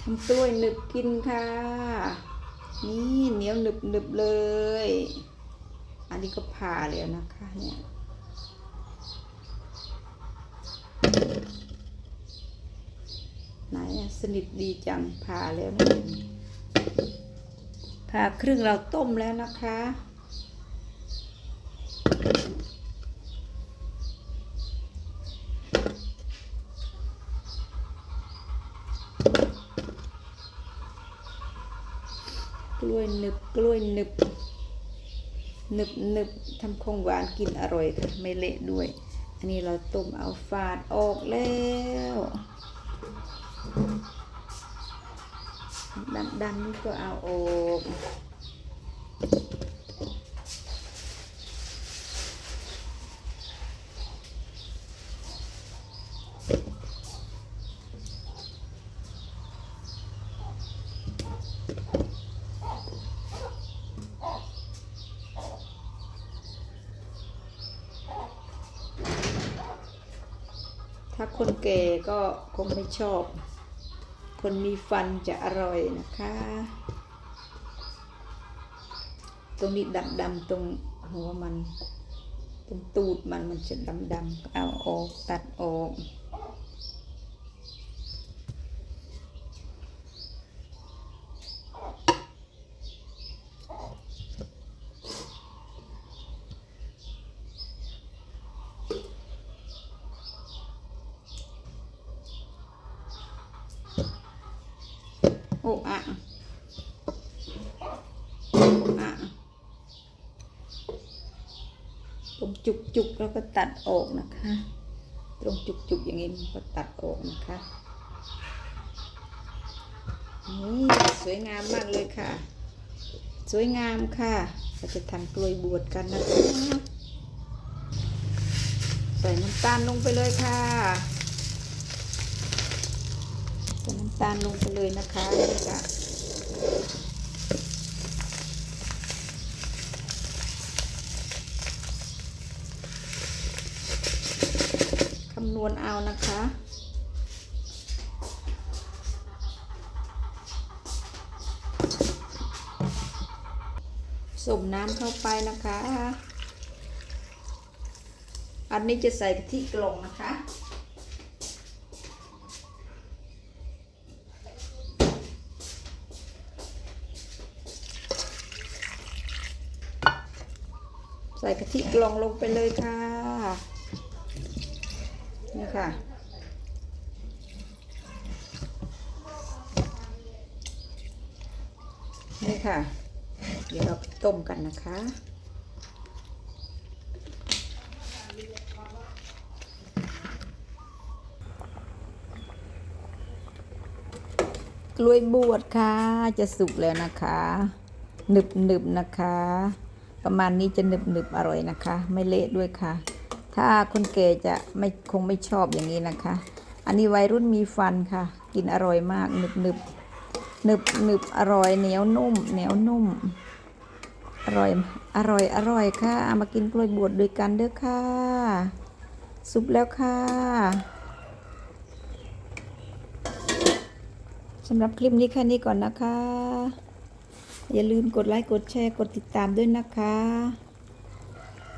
ทำกล้วยหนึบกินค่ะ นี่เหนียวหนึบหนึบเลย อันนี้ก็ผ่าแล้วนะคะเนี่ยไหนสนิทดีจังผ่าแล้วนะผ่าครึ่งเราต้มแล้วนะคะ ก ล้วยหนึบกล้วยหนึบหนึบหนึบทำคงหวานกินอร่อยค่ะไม่เละด้วย อันนี้เราต้มเอาฝาดออกแล้วดันดันนี่ก็เอาออก ถ้าคนแก่ก็คงไม่ชอบ คนมีฟันจะอร่อยนะคะ ตรงนี้ดำดำตรงหัวมัน ตรงตูดมันมันจะดำดำเอาออกตัดออก โอ้อะอะตรงจุกจุกๆแล้วก็ตัดออกนะคะ ตรงจุกจุกๆอย่างนี้ก็ตัดออกนะคะนี่สวยงามมากเลยค่ะ สวยงามค่ะเราจะทำกลวยบวชกันนะคะใส่น้ำตาลลงไปเลยค่ะ ใส่น้ำ ตาลลงไปเลยนะคะนี่ค่ะคำนวณเอานะคะส่มน้ำเข้าไปนะคะ อันนี้จะใส่กะทิกล่องนะคะ ใส่กะทิกลองลงไปเลยค่ะ นี่ค่ะ นี่ค่ะ เดี๋ยวเราต้มกันนะคะกล้วยบวชค่ะ จะสุกแล้วนะคะหนึบหนึบนะคะ ประมาณนี้จะหนึบหนึบอร่อยนะคะ ไม่เละด้วยค่ะ ถ้าคนแก่จะไม่คงไม่ชอบอย่างนี้นะคะ อันนี้วัยรุ่นมีฟันค่ะ กินอร่อยมากหนึบหนึบหนึบหนึบอร่อยเหนียวนุ่มเหนียวนุ่ม อร่อยอร่อยอร่อยค่ะเอามากินกล้วยบวชด้วยกันเด้อค่ะสุกแล้วค่ะสำหรับคลิปนี้แค่นี้ก่อนนะคะ อย่าลืมกดไลค์กดแชร์กดติดตามด้วยนะคะ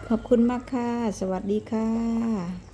ขอบคุณมากค่ะ สวัสดีค่ะ